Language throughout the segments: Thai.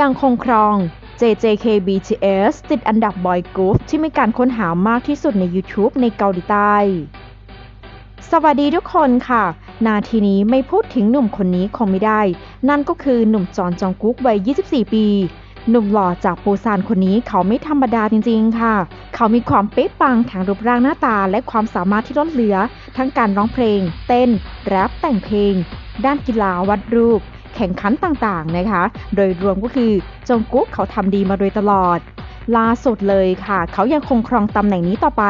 ยังคงครอง JJK BTS ติดอันดับบอยกรุ๊ปที่มีการค้นหามากที่สุดใน YouTube ในเกาหลีใต้ สวัสดีทุกคนค่ะ นาทีนี้ไม่พูดถึงหนุ่มคนนี้คงไม่ได้ นั่นก็คือหนุ่มจอนจองกุ๊กวัย 24 ปี หนุ่มหล่อจากปูซานคนนี้เขาไม่ธรรมดาจริงๆค่ะ เขามีความเป๊ะปังทางรูปร่างหน้าตาและความสามารถที่ล้นเหลือ ทั้งการร้องเพลง เต้น แรปแต่งเพลง ด้านกีฬาวัดรูป แข่งขันต่างๆนะคะ โดยรวมก็คือจงกุ๊กเขาทำดีมาโดยตลอด ล่าสุดเลยค่ะ เขายังคงครองตำแหน่งนี้ต่อไป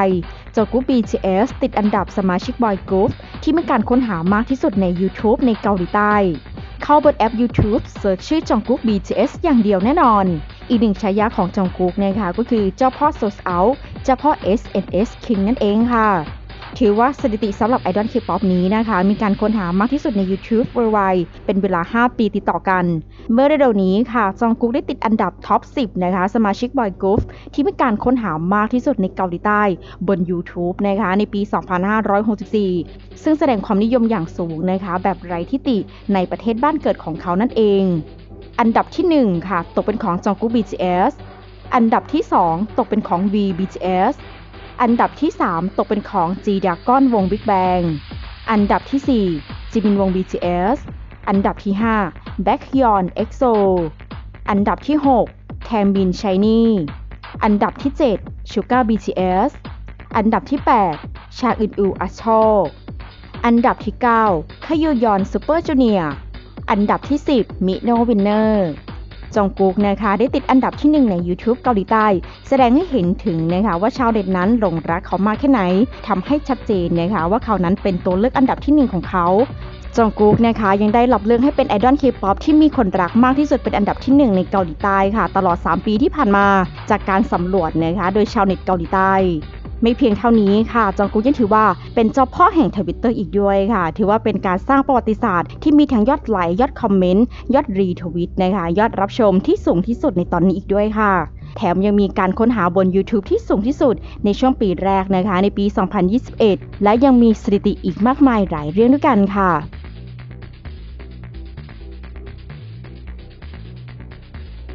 จงกุ๊ก BTS ติดอันดับสมาชิกบอยกรุ๊ปที่มีการค้นหามากที่สุดใน YouTube ในเกาหลีใต้ เข้าบนแอป YouTube เสิร์ชชื่อจองกุ๊ก BTS อย่างเดียวแน่นอน อีกหนึ่งฉายาของจองกุ๊กนะคะก็คือเจ้าพ่อ s o s Out เจ้าพ่อ SNS King นั่นเองค่ะ ถือว่าสถิติสำหรับไอดอลเคป๊อปนี้นะคะ มีการค้นหามากที่สุดใน YouTube Worldwide เป็นเวลา 5 ปีติดต่อกัน เมื่อเร็วๆนี้ค่ะ จองกุ๊กได้ติดอันดับท็อป 10 นะคะ สมาชิกบอยกรุ๊ปที่มีการค้นหามากที่สุดในเกาหลีใต้ บน YouTube นะคะในปี 2564 ซึ่งแสดงความนิยมอย่างสูงนะคะ แบบไร้ที่ติในประเทศบ้านเกิดของเขานั่นเอง อันดับที่ 1 ค่ะ ตกเป็นของจองกุ๊ก BTS อันดับที่ 2 ตกเป็นของ V BTS อันดับที่ 3 ตกเป็นของ G Dragon วง Big Bang อันดับที่ 4 จิมินวง BTS อันดับที่ 5 Baekhyun EXO อันดับที่ 6 แทมบิน Shiny อันดับที่ 7 Sugar BTS อันดับที่ 8 ชาอึนอูอัชโชอันดับที่ 9คยูยอนซูเปอร์จูเนียอันดับที่ 10 มิโนวินเนอร์ จองกุกนะคะได้ติดอันดับที่ 1 ใน YouTube เกาหลีใต้ แสดงให้เห็นถึงนะคะว่าชาวเน็ตนั้นหลงรักเขามากแค่ไหนทำให้ชัดเจนนะคะว่าเขานั้นเป็นตัวเลือกอันดับที่ 1 ของเขาจองกุ๊กนะคะยังได้รับเลือกให้เป็นไอดอลเคป๊อปที่มีคนรักมากที่สุดเป็นอันดับที่ 1 ในเกาหลีใต้ค่ะ ตลอด 3 ปีที่ผ่านมาจากการสำรวจนะคะโดยชาวเน็ตเกาหลีใต้ ไม่เพียงเท่านี้ค่ะ จองกุกยังถือว่าเป็นเจ้าพ่อแห่งทวิตเตอร์อีกด้วยค่ะ ถือว่าเป็นการสร้างประวัติศาสตร์ที่มีทั้งยอดไลค์ยอดคอมเมนต์ ยอดรีทวิตนะคะ ยอดรับชมที่สูงที่สุดในตอนนี้อีกด้วยค่ะแถมยังมีการค้นหาบน YouTube ที่สูงที่สุดในช่วงปีแรกนะคะ ในปี 2021 และยังมีสถิติอีกมากมายหลายเรื่องด้วยกันค่ะ